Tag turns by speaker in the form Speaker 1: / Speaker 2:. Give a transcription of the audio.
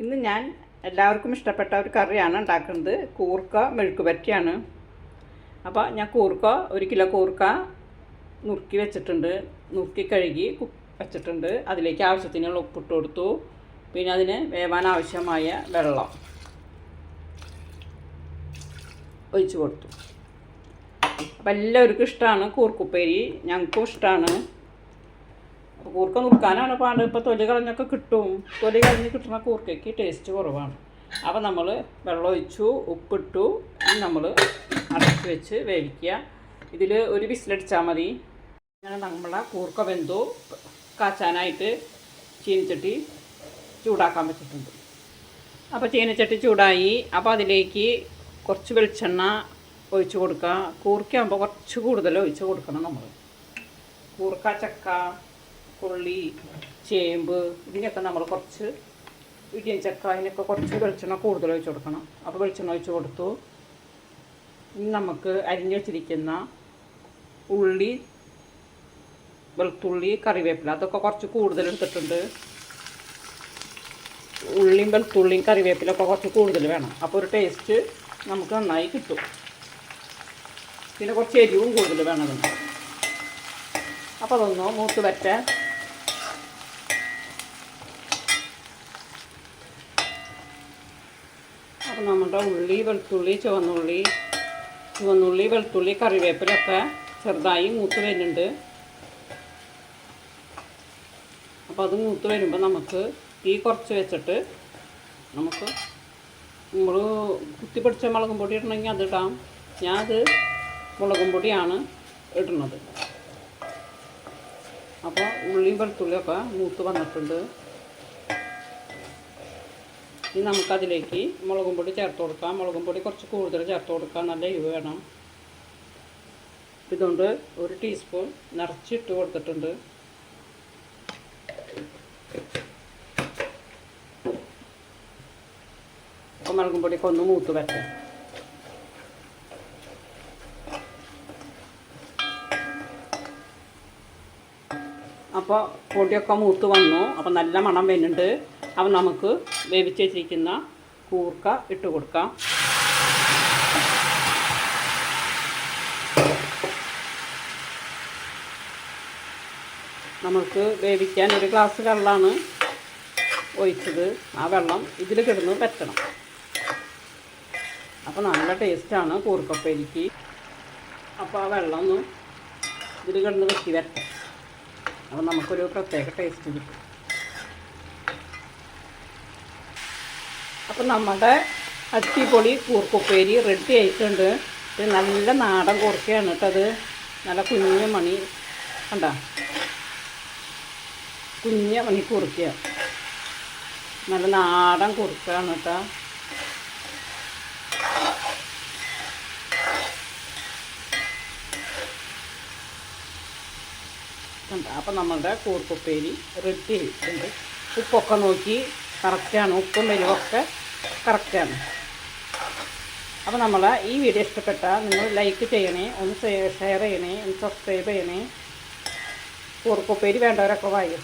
Speaker 1: ഇന്ന് ഞാൻ എല്ലാവർക്കും ഇഷ്ടപ്പെട്ട ഒരു കറിയാണ് ഉണ്ടാക്കുന്നത്. കൂർക്ക മെഴുക്ക് പറ്റിയാണ്. അപ്പോൾ ഞാൻ കൂർക്ക ഒരു കിലോ കൂർക്ക നുറുക്കി വെച്ചിട്ടുണ്ട്. നുറുക്കി കഴുകി വെച്ചിട്ടുണ്ട്. അതിലേക്ക് ആവശ്യത്തിനുള്ള ഉപ്പിട്ട് കൊടുത്തു. പിന്നെ അതിന് വേവാൻ ആവശ്യമായ വെള്ളം ഒഴിച്ചു കൊടുത്തു. അപ്പം എല്ലാവർക്കും ഇഷ്ടമാണ് കൂർക്കുപ്പേരി. ഞങ്ങൾക്കും ഇഷ്ടമാണ് അപ്പോൾ കൂർക്ക നുറുക്കാനാണ് പാണ്ട് ഇപ്പോൾ തൊലി കളഞ്ഞൊക്കെ കിട്ടും. തൊലി കളഞ്ഞ് കിട്ടുന്ന കൂർക്കയ്ക്ക് ടേസ്റ്റ് കുറവാണ്. അപ്പോൾ നമ്മൾ വെള്ളം ഒഴിച്ചു ഉപ്പിട്ടു നമ്മൾ അടച്ച് വെച്ച് വേവിക്കുക. ഇതിൽ ഒരു വിസിലടിച്ചാൽ മതി. അങ്ങനെ നമ്മളെ കൂർക്ക വെന്തു കാച്ചാനായിട്ട് ചീനിച്ചട്ടി ചൂടാക്കാൻ വെച്ചിട്ടുണ്ട്. അപ്പോൾ ചീനച്ചട്ടി ചൂടായി. അപ്പോൾ അതിലേക്ക് കുറച്ച് വെളിച്ചെണ്ണ ഒഴിച്ച് കൊടുക്കുക. കൂർക്കയാകുമ്പോൾ കുറച്ച് കൂടുതൽ ഒഴിച്ച് കൊടുക്കണം നമ്മൾ കൂർക്ക ചക്ക കൊള്ളി ചേമ്പ് ഇതിനൊക്കെ നമ്മൾ കുറച്ച് ഇടിയൻ ചക്ക അതിനൊക്കെ കുറച്ച് വെളിച്ചെണ്ണ കൂടുതൽ ഒഴിച്ച് കൊടുക്കണം. അപ്പോൾ വെളിച്ചെണ്ണ ഒഴിച്ച് കൊടുത്തു. ഇനി നമുക്ക് അരിഞ്ഞ് വെച്ചിരിക്കുന്ന ഉള്ളി വെളുത്തുള്ളി കറിവേപ്പില അതൊക്കെ കുറച്ച് കൂടുതൽ എടുത്തിട്ടുണ്ട്. ഉള്ളിയും വെളുത്തുള്ളിയും കറിവേപ്പിലൊക്കെ കുറച്ച് കൂടുതൽ വേണം. അപ്പോൾ ഒരു ടേസ്റ്റ് നമുക്ക് നന്നായി കിട്ടും. പിന്നെ കുറച്ച് എരിവും കൂടുതൽ വേണം അപ്പോൾ അതൊന്ന് മൂത്ത് വറ്റാൻ അപ്പോൾ നമ്മുടെ ഉള്ളി വെളുത്തുള്ളി ചുവന്നുള്ളി ചുവന്നുള്ളി വെളുത്തുള്ളി കറിവേപ്പിലൊക്കെ ചെറുതായി മൂത്ത് വരുന്നുണ്ട്. അപ്പോൾ അത് മൂത്ത് വരുമ്പോൾ നമുക്ക് തീ കുറച്ച് വെച്ചിട്ട് നമുക്ക് നമ്മൾ കുത്തി പിടിച്ച മുളകും പൊടി ഇടണമെങ്കിൽ അത് ഇടാം. ഞാനത് മുളകും പൊടിയാണ് ഇടുന്നത്. അപ്പോൾ ഉള്ളിയും വെളുത്തുള്ളിയൊക്കെ മൂത്ത് വന്നിട്ടുണ്ട്. ഇനി നമുക്കതിലേക്ക് മുളകും പൊടി ചേർത്ത് കൊടുക്കാം. മുളകും പൊടി കുറച്ച് കൂടുതൽ ചേർത്ത് കൊടുക്കാം. നല്ല എരിവ് വേണം. ഇതുകൊണ്ട് ഒരു ടീസ്പൂൺ നിറച്ചിട്ട് കൊടുത്തിട്ടുണ്ട്. അപ്പോൾ മുളകും പൊടിയൊക്കെ ഒന്ന് മൂത്ത് വരട്ടെ. അപ്പോൾ പൊടിയൊക്കെ മൂത്ത് വന്നു. അപ്പോൾ നല്ല മണം വരുന്നുണ്ട്. അപ്പോൾ നമുക്ക് വേവിച്ച് വെച്ചിരിക്കുന്ന കൂർക്ക ഇട്ട് കൊടുക്കാം. നമുക്ക് വേവിക്കാൻ ഒരു ഗ്ലാസ് വെള്ളമാണ് ഒഴിച്ചത്. ആ വെള്ളം ഇതിൽ കിടന്ന് പറ്റണം. അപ്പോൾ നല്ല ടേസ്റ്റാണ് കൂർക്കപ്പേരിക്ക്. അപ്പോൾ ആ വെള്ളം ഒന്ന് ഇതിൽ കിടന്ന് വെക്കി വരട്ടെ. അപ്പോൾ നമുക്കൊരു പ്രത്യേക ടേസ്റ്റ് കിട്ടും. അപ്പം നമ്മുടെ അടിപൊളി കൂർക്കുപ്പേരി റെഡി ആയിട്ടുണ്ട്. നല്ല നാടൻ കൂർക്കയാണ് കേട്ടത് നല്ല കുഞ്ഞ മണി കണ്ട? കുഞ്ഞ മണി കുറുക്കുക നല്ല നാടൻ കുറുക്കാണ് കേട്ടോ അപ്പം നമ്മളുടെ കൂർക്കുപ്പേരി റെഡി ആയിട്ടുണ്ട്. ഉപ്പൊക്കെ നോക്കി കറക്റ്റാണ് ഉപ്പും എരിവൊക്കെ കറക്റ്റാണ്. അപ്പോൾ നമ്മൾ ഈ വീഡിയോ ഇഷ്ടപ്പെട്ടാൽ നിങ്ങൾ ലൈക്ക് ചെയ്യണേ ഒന്ന് ഷെയർ ചെയ്യണേ ഒന്ന് സബ്സ്ക്രൈബ് ചെയ്യണേ. കൂർക്കുപ്പേരി വേണ്ടവരൊക്കെ വായും?